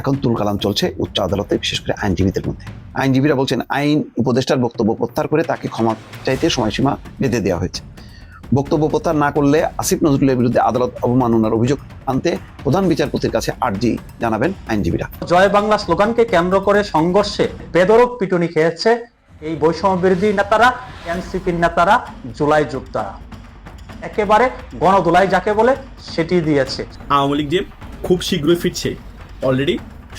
এখন তুলকালাম চলছে উচ্চ আদালতে, বিশেষ করে আইনজীবীদের মধ্যে। আইনজীবীরা বলছেন, আইন উপদেষ্টার বক্তব্য প্রত্যাহার করে তাকে ক্ষমা চাইতে সময়সীমা বেঁধে দেওয়া হয়েছে। বক্তব্য প্রত্যাহার না করলে আসিফ নজরুলের বিরুদ্ধে আদালত অবমাননার অভিযোগ আনতে প্রধান বিচারপতির কাছে আর্জি জানাবেন আইনজীবীরা। জয় বাংলা স্লোগানকে কেন্দ্র করে সংঘর্ষে বেদরক পিটুনি খেয়েছে এই বৈষম্য বিরোধী নেতারা এনসিপির নেতারা জুলাই যোদ্ধারা একেবারে গণদোলাই যাকে বলে সেটি দিয়েছে। আওয়ামী লীগ যে খুব শীঘ্রই ফিরছে অলরেডি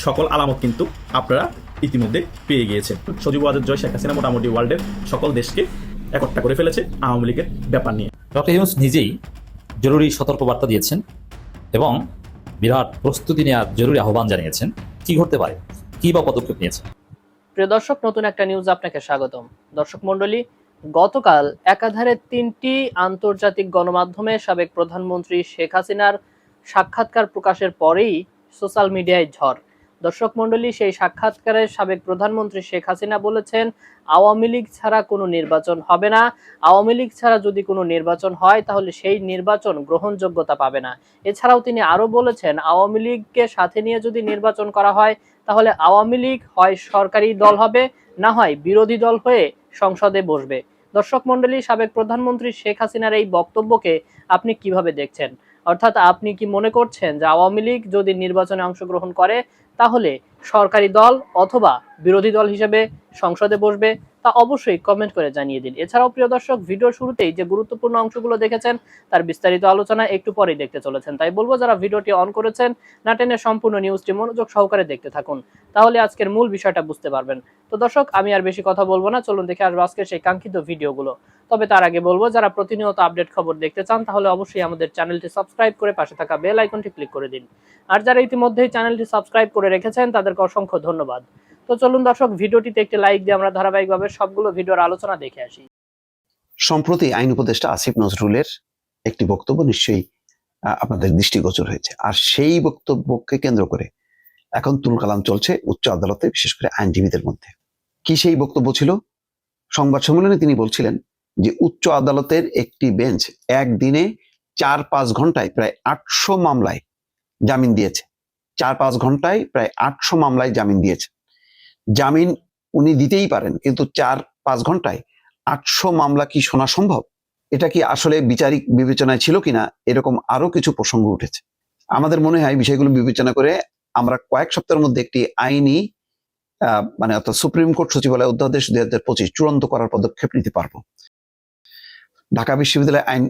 সকল আলামত কিন্তু আপনারা ইতিমধ্যে পেয়ে গিয়েছেন। সজীব ওয়াজেদ জয় শেখ হাসিনা মোটামুটি ওয়ার্ল্ডের সকল দেশকে একট্টা করে ফেলেছে আওয়ামী লীগের ব্যাপার নিয়ে। ডক্টর ইউনুস নিজেই জরুরি সতর্কবার্তা দিয়েছেন এবং বিরাট প্রস্তুতি নেওয়ার জরুরি আহ্বান জানিয়েছেন। কি ঘটতে পারে? কি বা পদক্ষেপ নিয়েছেন? প্রিয় দর্শক, নতুন একটা নিউজ আপনাকে স্বাগতম। দর্শক মন্ডলী গতকাল একাধারে তিনটি আন্তর্জাতিক গণমাধ্যমে সাবেক প্রধানমন্ত্রী শেখ হাসিনার সাক্ষাৎকার প্রকাশের পরেই সোশ্যাল মিডিয়ায় ঝড়। দর্শক মণ্ডলী, সেই সাক্ষাৎকারে সাবেক প্রধানমন্ত্রী শেখ হাসিনা বলেছেন, আওয়ামী লীগ ছাড়া কোনো নির্বাচন হবে না। আওয়ামী লীগ ছাড়া যদি কোনো নির্বাচন হয়, তাহলে সেই নির্বাচন গ্রহণযোগ্যতা পাবে না। এছাড়াও তিনি আরও বলেছেন, আওয়ামী লীগকে সাথে নিয়ে যদি নির্বাচন করা হয়, তাহলে আওয়ামী লীগ হয় সরকারি দল হবে, না হয় বিরোধী দল হয়ে সংসদে বসবে। দর্শক মন্ডলী সাবেক প্রধানমন্ত্রী শেখ হাসিনার এই বক্তব্যকে আপনি কীভাবে দেখছেন? অর্থাৎ আপনি কি মনে করছেন যে আওয়ামী লীগ যদি নির্বাচনে অংশগ্রহণ করে তাহলে সরকারি দল অথবা বিরোধী দল হিসেবে সংসদে বসবে তা অবশ্যই কমেন্ট করে জানিয়ে দিন। এছাড়াও প্রিয় দর্শক ভিডিওর শুরুতেই যে গুরুত্বপূর্ণ অংশগুলো দেখেছেন, তার বিস্তারিত আলোচনা একটু পরেই দেখতে চলেছেন। তাই বলব, যারা ভিডিওটি অন করেছেন, না টেনে সম্পূর্ণ নিউজটি মনোযোগ সহকারে দেখতে থাকুন। তাহলে আজকের মূল বিষয়টা বুঝতে পারবেন। তো দর্শক, আমি আর বেশি কথা বলব না, চলুন দেখে আসব আজকের সেই কাঙ্ক্ষিত ভিডিওগুলো তবে তার আগে বলব, যারা প্রতিনিয়ত আপডেট খবর দেখতে চান, তাহলে অবশ্যই আমাদের চ্যানেলটি সাবস্ক্রাইব করে পাশে থাকা বেল আইকনটি ক্লিক করে দিন। আর যারা ইতিমধ্যেই চ্যানেলটি সাবস্ক্রাইব করে রেখেছেন, তাদেরকে অসংখ্য ধন্যবাদ। তো চলুন দর্শক, ভিডিওটিতে একটি লাইক দিয়ে আমরা ধারাবাহিকভাবে সবগুলো ভিডিওর আলোচনা দেখে আসি। সম্প্রতি আইন উপদেষ্টা আসিফ নজরুলের একটি বক্তব্য নিশ্চয়ই আপনাদের দৃষ্টিগোচর হয়েছে। আর সেই বক্তব্যকে কেন্দ্র করে এখন তুলকালাম চলছে উচ্চ আদালতে, বিশেষ করে আইনজীবীদের মধ্যে। কি সেই বক্তব্য ছিল? সংবাদ সম্মেলনে তিনি বলছিলেন যে, উচ্চ আদালতের একটি বেঞ্চ একদিনে চার পাঁচ ঘন্টায় প্রায় আটশো মামলায় জামিন দিয়েছে। চার পাঁচ ঘন্টায় প্রায় আটশো মামলায় জামিন দিয়েছে। জামিন উনি দিতেই পারেন, কিন্তু চার পাঁচ ঘন্টায় আটশো মামলা কি শোনা সম্ভব? এটা কি আসলে বিচারিক বিবেচনায় ছিল কিনা? এরকম আরও কিছু প্রসঙ্গ উঠেছে। আমাদের মনে হয় বিষয়গুলো বিবেচনা করে আমরা কয়েক সপ্তাহের মধ্যে একটি আইনি মানে অর্থাৎ সুপ্রিম কোর্ট সচিবালয় অধ্যাদেশ দুই হাজার পঁচিশ চূড়ান্ত করার পদক্ষেপ নিতে পারব। ঢাকা বিশ্ববিদ্যালয়ের আইন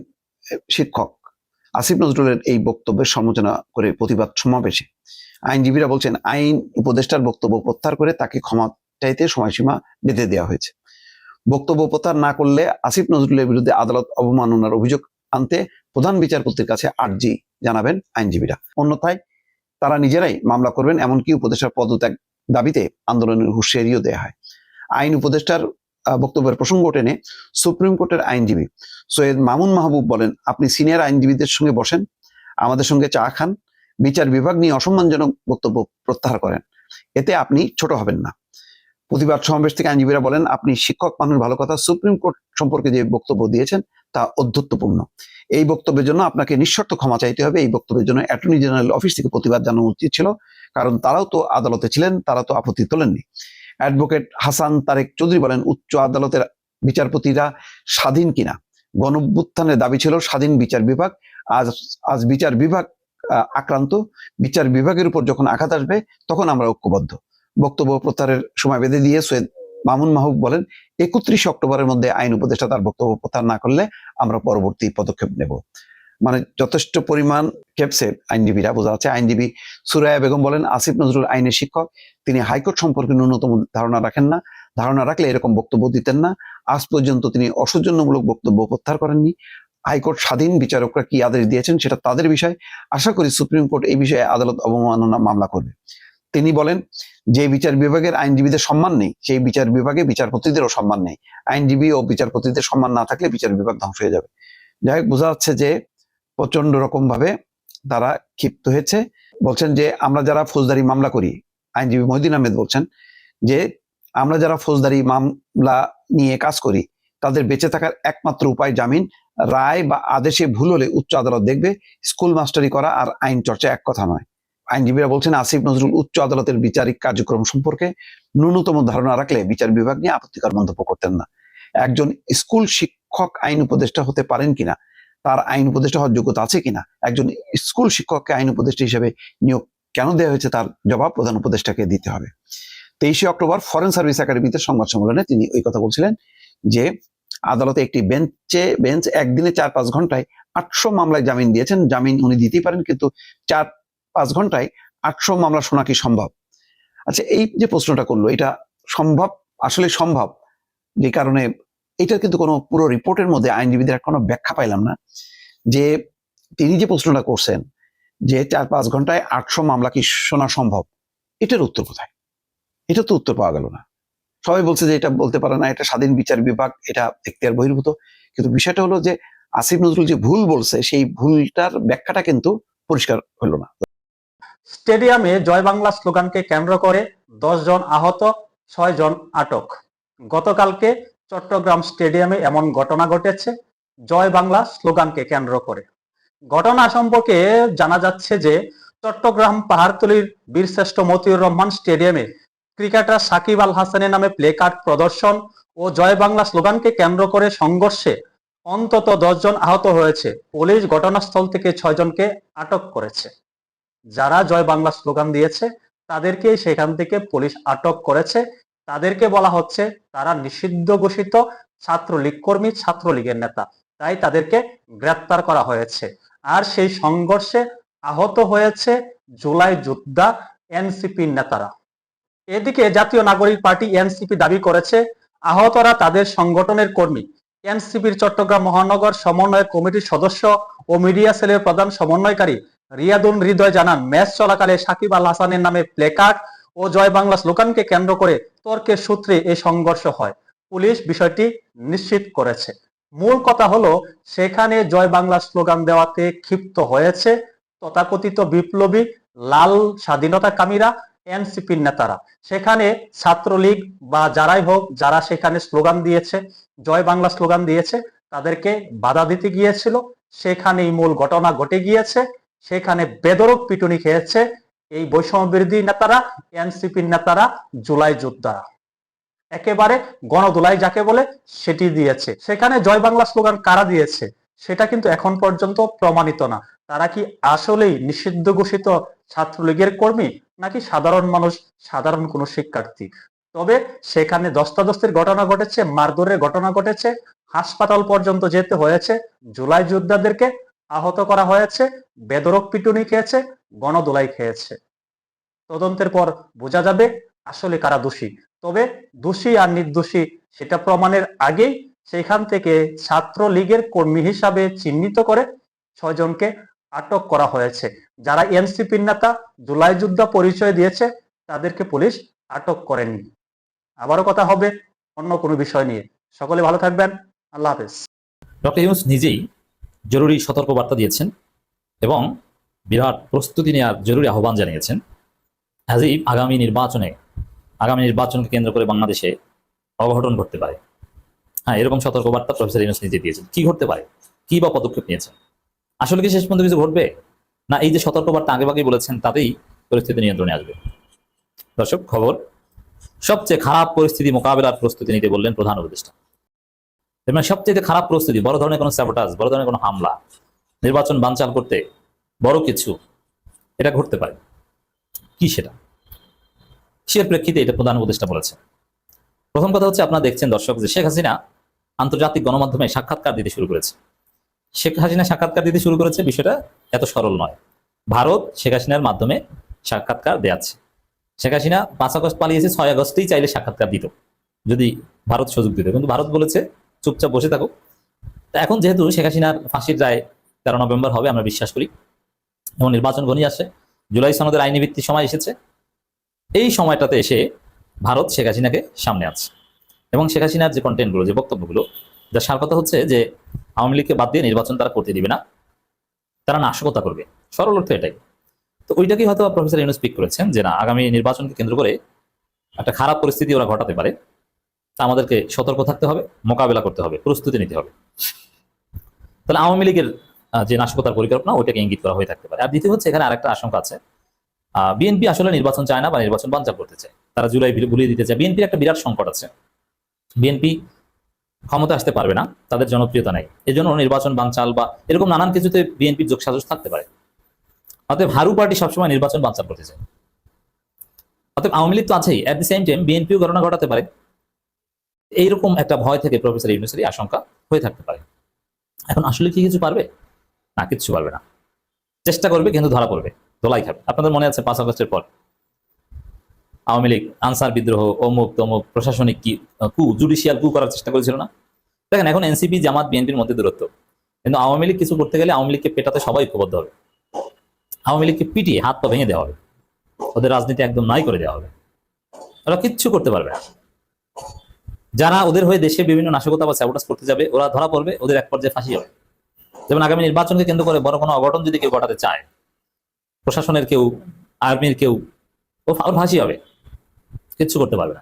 শিক্ষক আসিফ নজরুলের এই বক্তব্যের সমালোচনা করে প্রতিবাদ সমাবেশে। আইনজীবীরা বলছেন, আইন উপদেষ্টার বক্তব্য প্রত্যাহার করে তাকে ক্ষমা চাইতে সময়সীমা বেঁধে দেওয়া হয়েছে। বক্তব্য প্রত্যাহার না করলে আসিফ নজরুলের বিরুদ্ধে আদালত অবমাননার অভিযোগ আনতে প্রধান বিচারপতির কাছে আর্জি জানাবেন আইনজীবীরা। অন্যথায় তারা নিজেরাই মামলা করবেন, এমনকি উপদেষ্টার পদত্যাগ দাবিতে আন্দোলনের হুঁশিয়ারিও দেওয়া হয়। আইন উপদেষ্টার বক্তব্যের প্রসঙ্গ টেনে সুপ্রিম কোর্টের আইনজীবী সৈয়দ মামুন মাহবুব বলেন, আপনি সিনিয়র আইনজীবীদের সঙ্গে বসেন, আমাদের সঙ্গে চা খান, বিচার বিভাগ নিয়ে অসম্মানজনক বক্তব্য প্রত্যাহার করেন। এতে আপনি ছোট হবেন না। প্রতিবাদ সমাবেশ থেকে আইনজীবীরা বলেন, আপনি শিক্ষক মানুষ, ভালো কথা। সুপ্রিম কোর্ট সম্পর্কে যে বক্তব্য দিয়েছেন, তা অধ্যত্বপূর্ণ। এই বক্তব্যের জন্য আপনাকে নিঃশর্ত ক্ষমা চাইতে হবে। এই বক্তব্যের জন্য অ্যাটর্নি জেনারেল অফিস থেকে প্রতিবাদ জানানো উচিত ছিল, কারণ তারাও তো আদালতে ছিলেন, তারা তো আপত্তি তোলেননি। অ্যাডভোকেট হাসান তারেক চৌধুরী বলেন, উচ্চ আদালতের বিচারপতিরা স্বাধীন কিনা? গণভ্যুত্থানের দাবি ছিল স্বাধীন বিচার বিভাগ। আজ আজ বিচার বিভাগ আক্রান্ত। বিচার বিভাগের উপর যখন আঘাত আসবে, তখন আমরা ঐক্যবদ্ধ। বক্তব্য প্রত্যাহারের সময় বেঁধে দিয়ে সৈয়দ মামুন মাহবুব বলেন, একত্রিশে অক্টোবরের মধ্যে আইন উপদেষ্টা তার বক্তব্য প্রত্যাহার না করলে আমরা পরবর্তী পদক্ষেপ নেব। মানে যথেষ্ট পরিমাণ খেপছে আইনজীবীরা, বোঝা যাচ্ছে আইনজীবী সুরায়া বেগম বলেন, আসিফ নজরুল আইনের শিক্ষক, তিনি হাইকোর্ট সম্পর্কে ন্যূনতম ধারণা রাখেন না। ধারণা রাখলে এরকম বক্তব্য দিতেন না। আজ পর্যন্ত তিনি অসৌজন্যমূলক বক্তব্য প্রত্যাহার করেননি। হাইকোর্ট স্বাধীন বিচারকরা কি আদেশ দিয়েছেন সেটা তাদের বিষয়। আশা করি সুপ্রিম কোর্ট এই বিষয়ে আদালত অবমাননা মামলা করবে। তিনি বলেন, যে বিচার বিভাগের আইনজীবীদের সম্মান নেই, সেই বিচার বিভাগে বিচারপতিদেরও সম্মান নেই। আইনজীবী ও বিচারপতিদের সম্মান না থাকলে বিচার বিভাগ ধ্বংস হয়ে যাবে। যাই হোক, বোঝা যাচ্ছে যে প্রচণ্ড রকম ভাবে তারা ক্ষিপ্ত হয়েছে। বলছেন যে, আমরা যারা ফৌজদারি মামলা করি, আইনজীবী মহিদিন আহমেদ বলছেন যে, আমরা যারা ফৌজদারি মামলা নিয়ে কাজ করি, তাদের বেঁচে থাকার একমাত্র উপায় জামিন, রায় বা আদেশে ভুল হলে উচ্চ আদালত দেখবে, স্কুল মাস্টারি করা আর আইন চর্চা এক কথা নয়। আইনজীবীরা বলছেন, আসিফ নজরুল উচ্চ আদালতের বিচারিক কার্যক্রম সম্পর্কে ন্যূনতম ধারণা রাখলে বিচার বিভাগ নিয়ে আপত্তিকর মন্তব্য করতেন না। একজন স্কুল শিক্ষক আইন উপদেষ্টা হতে পারেন কিনা তার আইন উপদেষ্টা হওয়ার যোগ্যতা আছে কিনা? একজন স্কুল শিক্ষককে আইন উপদেষ্টা হিসেবে নিয়োগ কেন দেওয়া হয়েছে তার জবাব প্রধান উপদেষ্টাকে দিতে হবে। তেইশে অক্টোবর ফরেন সার্ভিস একাডেমিতে সংবাদ সম্মেলনে তিনি ওই কথা বলছিলেন যে, আদালতে একটি বেঞ্চে, বেঞ্চ একদিনে চার পাঁচ ঘন্টায় আটশো মামলায় জামিন দিয়েছেন। জামিন উনি দিতেই পারেন, কিন্তু চার পাঁচ ঘন্টায় আটশো মামলা শোনা কি সম্ভব? আচ্ছা এই যে প্রশ্নটা করল, এটা সম্ভব? আসলে সম্ভব? যে কারণে এটার কিন্তু কোনো পুরো রিপোর্টের মধ্যে আইনজীবীদের কোনো ব্যাখ্যা পাইলাম না। যে তিনি যে প্রশ্নটা করছেন, যে চার পাঁচ ঘন্টায় আটশো মামলা কি শোনা সম্ভব? এটার উত্তর কোথায়? এটা তো উত্তর পাওয়া গেল না। সবাই বলছে যে এটা বলতে পারে না, এটা স্বাধীন বিচার বিভাগ, এটা এখতিয়ার বহির্ভূত। কিন্তু বিষয়টা হলো যে আসিফ নজরুল যে ভুল বলছে, সেই ভুলটার ব্যাখ্যাটা কিন্তু পরিষ্কার হলো না। স্টেডিয়ামে জয় বাংলা স্লোগানকে কেন্দ্র করে দশ জন আহত, ছয় জন আটক। গতকালকে চট্টগ্রাম স্টেডিয়ামে এমন ঘটনা ঘটেছে, জয় বাংলা স্লোগানকে কেন্দ্র করে। ঘটনা সম্পর্কে জানা যাচ্ছে যে, চট্টগ্রাম পাহাড়তলির বীরশ্রেষ্ঠ মতিউর রহমান স্টেডিয়ামে ক্রিকেটার সাকিব আল হাসানের নামে প্লে কার্ড প্রদর্শন ও জয় বাংলা স্লোগানকে কেন্দ্র করে সংঘর্ষে অন্তত দশজন আহত হয়েছে। পুলিশ ঘটনাস্থল থেকে ছয় জনকে আটক করেছে। যারা জয় বাংলা স্লোগান দিয়েছে তাদেরকে সেখান থেকে পুলিশ আটক করেছে তাদেরকে বলা হচ্ছে তারা নিষিদ্ধ ঘোষিত ছাত্রলীগ কর্মী, ছাত্রলীগের নেতা। তাই তাদেরকে গ্রেপ্তার করা হয়েছে। আর সেই সংঘর্ষে আহত হয়েছে জুলাই যোদ্ধা এনসিপি নেতারা। এদিকে জাতীয় নাগরিক পার্টি এনসিপি দাবি করেছে, আহতরা তাদের সংগঠনের কর্মী। এনসিপির চট্টগ্রাম মহানগর সমন্বয় কমিটির সদস্য ও মিডিয়া সেলের প্রধান সমন্বয়কারী রিয়াদুন হৃদয় জানান, ম্যাচ চলাকালে সাকিব আল হাসানের নামে প্লেকার্ড ও জয় বাংলা স্লোগানকে কেন্দ্র করে তর্কের সূত্রে এই সংঘর্ষ হয়। পুলিশ বিষয়টি নিশ্চিত করেছে। মূল কথা হলো, সেখানে জয় বাংলা স্লোগান দেওয়াতে ক্ষিপ্ত হয়েছে তথাকথিত বিপ্লবী লাল স্বাধীনতা কামীরা এনসিপির নেতারা। সেখানে ছাত্রলীগ বা যারাই হোক, যারা সেখানে স্লোগান দিয়েছে, জয় বাংলা স্লোগান দিয়েছে, তাদেরকে বাধা দিতে গিয়েছিল। সেখানেই মূল ঘটনা ঘটে গিয়েছে। সেখানে বেদরক পিটুনি খেয়েছে এই বৈষম্য বিরোধী নেতারা এনসিপির নেতারা, জুলাই যোদ্ধারা একেবারে গণদোলাই যাকে বলে, সেটি দিয়েছে। সেখানে জয় বাংলা স্লোগান কারা দিয়েছে? সেটা কিন্তু এখন পর্যন্ত প্রমাণিত না। তারা কি আসলেই নিষিদ্ধ ঘোষিত ছাত্রলীগের কর্মী, নাকি সাধারণ মানুষ, সাধারণ কোনো শিক্ষার্থী? তবে সেখানে দস্তাদস্তির ঘটনা ঘটেছে, মারধরের ঘটনা ঘটেছে, হাসপাতাল পর্যন্ত যেতে হয়েছে, জুলাই যোদ্ধাদেরকে আহত করা হয়েছে, বেদরক পিটুনি খেয়েছে, গণদোলাই খেয়েছে। তদন্তের পর বোঝা যাবে আসলে কারা দোষী। তবে দোষী আর নির্দোষী সেটা প্রমাণের আগেই সেখান থেকে ছাত্র লীগের কর্মী হিসাবে চিহ্নিত করে ছয়জনকে আটক করা হয়েছে। যারা এনসিপির নেতা, জুলাই যোদ্ধা পরিচয় দিয়েছে, তাদেরকে পুলিশ আটক করেনি। আবারও কথা হবে অন্য কোনো বিষয় নিয়ে। সকলে ভালো থাকবেন। আল্লাহ হাফেজ। ডক্টর ইউনুস নিজেই জরুরি সতর্কবার্তা দিয়েছেন এবং বিরাট প্রস্তুতি নেওয়ার জরুরি আহ্বান জানিয়েছেন। হাজিব আগামী নির্বাচনে, আগামী নির্বাচনকে কেন্দ্র করে বাংলাদেশে অঘটন ঘটতে পারে। হ্যাঁ এরকম সতর্কবার্তা প্রফেসর ইউনুস নিজে দিয়েছেন। কি ঘটতে পারে? কি বা পদক্ষেপ নিয়েছেন? আসলে কি শেষ পর্যন্ত কিছু ঘটবে? না, এই যে সতর্কবার্তা আগেভাগেই বলেছেন, তাতেই পরিস্থিতি নিয়ন্ত্রণে আসবে। দর্শক, খবর, সবচেয়ে খারাপ পরিস্থিতি মোকাবেলার প্রস্তুতি নিতে বললেন প্রধান উপদেষ্টা। মানে সবচেয়ে খারাপ প্রস্তুতি, বড় ধরনের কোনো স্যাবোটাজ বড় ধরনের কোনো হামলা, নির্বাচন বানচাল করতে বড় কিছু এটা ঘটতে পারে। কি সেটা? কিসের প্রেক্ষিতে এটা প্রধান উপদেষ্টা বলেছে প্রথম কথা হচ্ছে আপনারা দেখছেন দর্শক যে শেখ হাসিনা আন্তর্জাতিক গণমাধ্যমে সাক্ষাৎকার দিতে শুরু করেছে। শেখ হাসিনা সাক্ষাৎকার দিতে শুরু করেছে বিষয়টা এত সরল নয়। ভারত শেখ হাসিনার মাধ্যমে সাক্ষাৎকার দেয়াচ্ছে। শেখ হাসিনা পাঁচ আগস্ট পালিয়েছে, ছয় আগস্টেই চাইলে সাক্ষাৎকার দিত। যদি ভারত সুযোগ দিত। কিন্তু ভারত বলেছে চুপচাপ বসে থাকো তা এখন যেহেতু শেখ হাসিনার ফাঁসির রায় তেরো নভেম্বর হবে, আমরা বিশ্বাস করি। এবং নির্বাচন ঘনিয়ে আসে জুলাই সনদের আইনি ভিত্তির সময় এসেছে। এই সময়টাতে এসে ভারত শেখ হাসিনাকে সামনে আছে। এবং শেখ হাসিনার যে কন্টেন্টগুলো যে বক্তব্যগুলো, যার সার কথা হচ্ছে যে আওয়ামী লীগকে বাদ দিয়ে নির্বাচন তারা করতে দিবে না, তারা নাশকতা করবে। সরল অর্থ এটাই। তো ওইটাকেই হয়তো প্রফেসর ইউনুস স্পিক করেছেন যে না, আগামী নির্বাচনকে কেন্দ্র করে একটা খারাপ পরিস্থিতি ওরা ঘটাতে পারে। আমাদেরকে সতর্ক থাকতে হবে, মোকাবেলা করতে হবে, প্রস্তুতি নিতে হবে। তাহলে আওয়ামী লীগের যে নাশকতার পরিকল্পনা, ওইটাকে ইঙ্গিত করা হয়ে থাকতে পারে। আর দ্বিতীয় হচ্ছে, এখানে আরেকটা আশঙ্কা আছে। বিএনপি আসলে নির্বাচন চায় না বা নির্বাচন বাঞ্চাল করতে চায়। তারা জুলাই ভুলিয়ে দিতে চায়। বিএনপির একটা বিরাট সংকট আছে। বিএনপি ক্ষমতা আসতে পারবে না, তাদের জনপ্রিয়তা নাই। এই জন্য নির্বাচন বানচাল বা এরকম নানান কিছুতে বিএনপির যোগ সাজস থাকতে পারে। অতএব হারু পার্টি সবসময় নির্বাচন বানচাল করতে চায়। অতএব আওয়ামী লীগ তো আছেই। অ্যাট দি সেম টাইম বিএনপিও ঘটনা ঘটাতে পারে। এইরকম একটা ভয় থেকে প্রফেসর ইউনুসেরই আশঙ্কা হয়ে থাকতে পারে। এখন আসলে কি কিছু পারবে? না, কিচ্ছু পারবে না। চেষ্টা করবে, কিন্তু ধরা পড়বে। দোলাই খাবে। আপনাদের মনে আছে পাঁচ আগস্টের পর? আওয়ামী লীগ, আনসার বিদ্রোহ, অমুক তমুক, প্রশাসনিক কি কু জুডিশিয়াল কু করার চেষ্টা করেছিল না? দেখেন, এখন এনসিপি, জামাত, বিএনপির মধ্যে দূরত্ব। কিন্তু আওয়ামী লীগ কিছু করতে গেলে আওয়ামী লীগকে পেটাতে সবাই ঐক্যবদ্ধ হবে। আওয়ামী লীগকে পিটিয়ে হাত পা ভেঙে দেওয়া হবে। ওদের রাজনীতি একদম নাই করে দেওয়া হবে। ওরা কিচ্ছু করতে পারবে না। যারা ওদের হয়ে দেশে বিভিন্ন নাশকতা বা স্যাবোটাস করতে যাবে, ওরা ধরা পড়বে, ওদের এক পর্যায়ে ফাঁসি হবে। যেমন আগামী নির্বাচনকে কেন্দ্র করে বড় কোনো অঘটন যদি কেউ ঘটাতে চায়, প্রশাসনের কেউ, আর্মির কেউ, ও ওর ফাঁসি হবে। কিচ্ছু করতে পারবে না।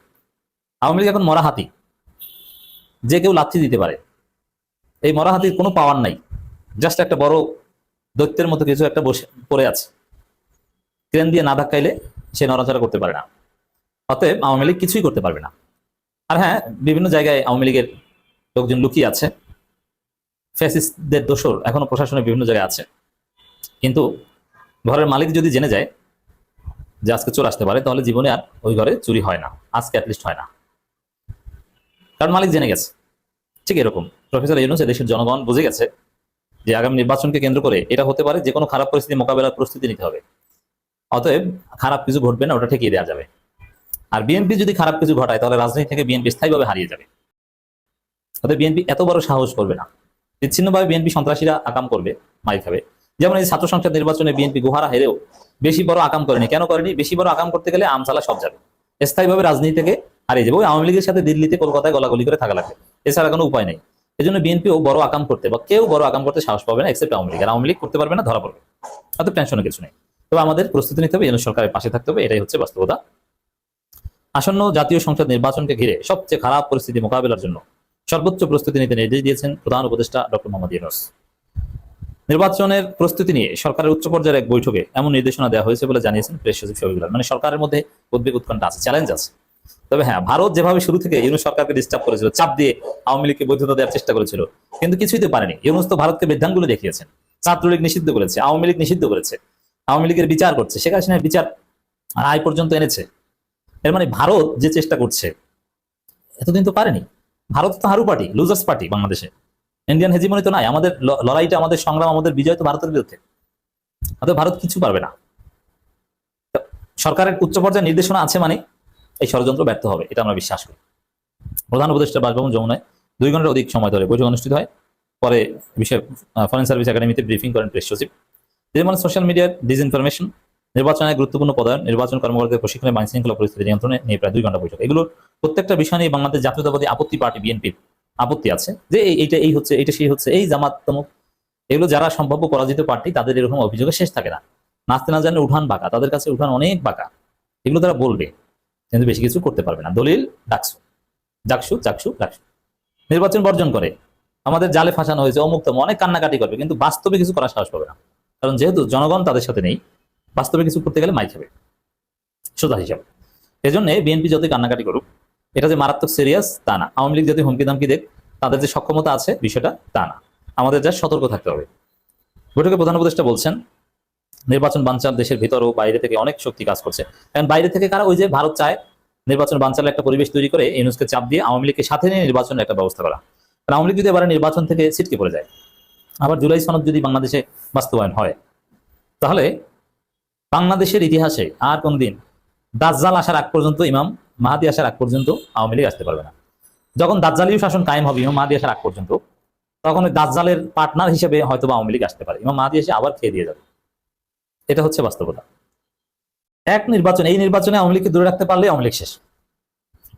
আওয়ামী লীগ এখন মরা হাতি যে কেউ লাথি দিতে পারে। এই মরা হাতির কোনো পাওয়ার নাই। জাস্ট একটা বড় দৈত্যের মতো কিছু একটা বসে, পড়ে আছে। ক্রেন দিয়ে না ধাক্কাইলে সে নড়াচড়া করতে পারে না। অতএব আওয়ামী লীগ কিছুই করতে পারবে না। আর হ্যাঁ বিভিন্ন জায়গায় আওয়ামী লীগের লোকজন লুকিয়ে আছে। ফ্যাসিস্টদের দোষর এখনও প্রশাসনের বিভিন্ন জায়গায় আছে। কিন্তু ঘরের মালিক যদি জেনে যায় যে আজকে চোর আসতে পারে, তাহলে জীবনে আর ওই ঘরে চুরি হয় না। আজকে অ্যাটলিস্ট হয় না। কারণ মালিক জেনে গেছে। ঠিক এরকম। প্রফেসর ইউনুস দেশের জনগণ বুঝে গেছে যে আগামী নির্বাচনকে কেন্দ্র করে এটা হতে পারে যে কোনো খারাপ পরিস্থিতি মোকাবেলার প্রস্তুতি নিতে হবে। অতএব খারাপ কিছু ঘটবে না, ওটা ঠেকিয়ে দেওয়া যাবে। আর বিএনপি যদি খারাপ কিছু ঘটায়, তাহলে রাজনীতি থেকে বিএনপি স্থায়ীভাবে হারিয়ে যাবে। অতএব বিএনপি এত বড় সাহস করবে না। বিচ্ছিন্নভাবে বিএনপি সন্ত্রাসীরা আকাম করবে মাই খাবে। যেমন এই ছাত্র সংসদ নির্বাচনে বিএনপি গুহারা হেরেও বেশি বড় আকাম করেনি। কেন করেনি? বেশি বড় আকাম করতে গেলে আমসালা সব যাবে। স্থায়ীভাবে রাজনীতি থেকে হারিয়ে যাবে। ওই আওয়ামী লীগের সাথে দিল্লিতে, কলকাতায় গলাগলি করে থাকা লাগবে। এছাড়া কোনো উপায় নেই। এই জন্য বিএনপিও বড় আকাম করতে বা কেউ বড় আকাম করতে সাহস পাবে না এক্সেপ্ট আওয়ামী লীগ। আর আওয়ামী লীগ করতে পারবে না, ধরা পড়বে। অত টেনশনের কিছু নেই। তবে আমাদের প্রস্তুতি নিতে হবে এই সরকারের পাশে থাকতে হবে। এটাই হচ্ছে বাস্তবতা। আসন্ন জাতীয় সংসদ নির্বাচনকে ঘিরে সবচেয়ে খারাপ পরিস্থিতি মোকাবেলার জন্য সর্বোচ্চ প্রস্তুতি নিতে নির্দেশ দিয়েছেন প্রধান উপদেষ্টা ডক্টর মোহাম্মদ ইউনুস। নির্বাচনের প্রস্তুতি নিয়ে সরকারের উচ্চ পর্যায়ের এক বৈঠকে এমন নির্দেশনা দেওয়া হয়েছে বলে জানিয়েছেন প্রেস সচিব শফিকুল মানে সরকারের মধ্যে উদ্বেগ উৎকণ্ঠা আছে চ্যালেঞ্জ আছে। তবে হ্যাঁ ভারত যেভাবে শুরু থেকে ইউনুস সরকারকে ডিস্টার্ব করেছিল, চাপ দিয়ে আওয়ামী লীগকে বৈধতা দেওয়ার চেষ্টা করেছিল, কিন্তু কিছুই তো পারেনি। ইউনুস তো ভারতকে বৃদ্ধাঙ্গুলো দেখিয়েছেন, ছাত্রলীগ নিষিদ্ধ করেছে, আওয়ামী লীগ নিষিদ্ধ করেছে, আওয়ামী লীগের বিচার করছে হাসিনার বিচার আয় পর্যন্ত এনেছে। এর মানে ভারত যে চেষ্টা করছে, এতদিন তো পারেনি। ভারত তো হারু পার্টি লুজার্স পার্টি বাংলাদেশে। ইন্ডিয়ান হেজিমনি তো নাই, আমাদের লড়াইটা, আমাদের সংগ্রাম, আমাদের বিজয় তো ভারতের বিরুদ্ধে। অতএব ভারত কিছু পারবে না। সরকারের উচ্চ পর্যায়ে নির্দেশনা আছে মানে এই ষড়যন্ত্র ব্যর্থ হবে, এটা আমরা বিশ্বাস করি। প্রধান উপদেষ্টা বাসভবন যমুনায় দুই ঘণ্টার অধিক সময় ধরে বৈঠক অনুষ্ঠিত হয়। পরে বিষয়ে ফরেন সার্ভিস একাডেমিতে ব্রিফিং করেন প্রেস সচিব। যেমন সোশ্যাল মিডিয়ার ডিসইনফরমেশন নির্বাচনের গুরুত্বপূর্ণ পদায়ন, নির্বাচন কর্মকর্তাদের প্রশিক্ষণে আইন শৃঙ্খলা পরিস্থিতি নিয়ন্ত্রণে নিয়ে প্রায় দুই ঘণ্টা বৈঠক। এগুলো প্রত্যেকটা বিষয় নিয়ে বাংলাদেশ জাতীয়তাবাদী আপত্তি পার্টি বিএনপির আপত্তি আছে যে এইটা এই হচ্ছে এইটা সেই হচ্ছে। এই জামাত তমুক এগুলো যারা সম্ভাব্য পরাজিত পার্টি, তাদের এরকম অভিযোগে শেষ থাকে না। নাচতে না জানলে উঠান বাঁকা, তাদের কাছে উঠান অনেক বাঁকা। এগুলো তারা বলবে, কিন্তু বেশি কিছু করতে পারবে না। দলিল, ডাকসু। জাকসু চাকসু ডাকসু। নির্বাচন বর্জন করে। আমাদের জালে ফাঁসানো হয়েছে, অমুক তমুক। অনেক কান্নাকাটি করবে, কিন্তু বাস্তবে কিছু করার সাহস পাবে না। কারণ যেহেতু জনগণ তাদের সাথে নেই বাস্তবে কিছু করতে গেলে মাই খাবে। সোজা হিসাব। এজন্য বিএনপি যতই কান্নাকাটি করুক, এটা যে মারাত্মক সিরিয়াস তা না। আওয়ামী লীগ যদি হুমকি দামকি দেখ, তাদের যে সক্ষমতা আছে, বিষয়টা তা না। আমাদের যা সতর্ক থাকতে হবে। বৈঠকে প্রধান উপদেষ্টা বলছেন, নির্বাচন বানচাল দেশের ভিতর ও বাইরে থেকে অনেক শক্তি কাজ করছে। কারণ বাইরে থেকে কারা ওই যে ভারত চায়, নির্বাচন বানচালের একটা পরিবেশ তৈরি করে ইউনুসকে চাপ দিয়ে আওয়ামী লীগকে সাথে নিয়ে নির্বাচনের একটা ব্যবস্থা করা। কারণ আওয়ামী লীগ যদি এবারে নির্বাচন থেকে ছিটকে পড়ে যায়, আবার জুলাই সনদ যদি বাংলাদেশে বাস্তবায়ন হয়, তাহলে বাংলাদেশের ইতিহাসে আর কোনদিন দাজ্জাল আসার আগ পর্যন্ত ইমাম মাহাদি আসার আগ পর্যন্ত আওয়ামী লীগ আসতে পারবে না। যখন দাজ্জালীয় শাসন কায়েম হবে, ইমাম মাহাদি আসার আগ পর্যন্ত, তখন ওই দাজ্জালের পার্টনার হিসেবে হয়তো বা আওয়ামী লীগ আসতে পারে। ইমাম মাহাদি এসে আবার খেয়ে দিয়ে যাবে। এটা হচ্ছে বাস্তবতা। এক নির্বাচন, এই নির্বাচনে আওয়ামী লীগকে দূরে রাখতে পারলে আওয়ামী লীগ শেষ।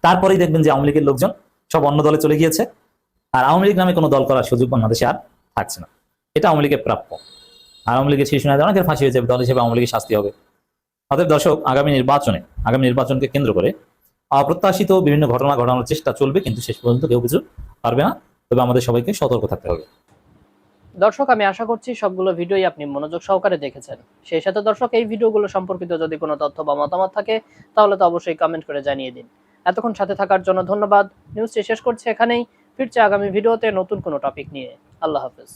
তারপরেই দেখবেন যে আওয়ামী লীগের লোকজন সব অন্য দলে চলে গিয়েছে। আর আওয়ামী লীগ নামে কোনো দল করার সুযোগ বাংলাদেশে আর থাকছে না। এটা আওয়ামী লীগের প্রাপ্য। আওয়ামী লীগের শীর্ষ নেতা অনেকের ফাঁসি হয়ে যাবে দল হিসেবে আওয়ামী লীগের শাস্তি হবে। অতএব দর্শক, আগামী নির্বাচনে, আগামী নির্বাচনকে কেন্দ্র করে অপ্রত্যাশিত বিভিন্ন ঘটনা ঘটানোর চেষ্টা চলবে, কিন্তু শেষ পর্যন্ত কেউ কিছু পারবে না। তবে আমাদের সবাইকে সতর্ক থাকতে হবে। দর্শক, আমি আশা করছি সবগুলো ভিডিওই আপনি মনোযোগ সহকারে দেখেছেন। সেই সাথে দর্শক, এই ভিডিওগুলো সম্পর্কিত যদি কোনো তথ্য বা মতামত থাকে, তাহলে তো অবশ্যই কমেন্ট করে জানিয়ে দিন। এতক্ষণ সাথে থাকার জন্য ধন্যবাদ। নিউজটি শেষ করছি এখানেই। ফিরছে আগামী ভিডিওতে নতুন কোনো টপিক নিয়ে। আল্লাহ হাফেজ।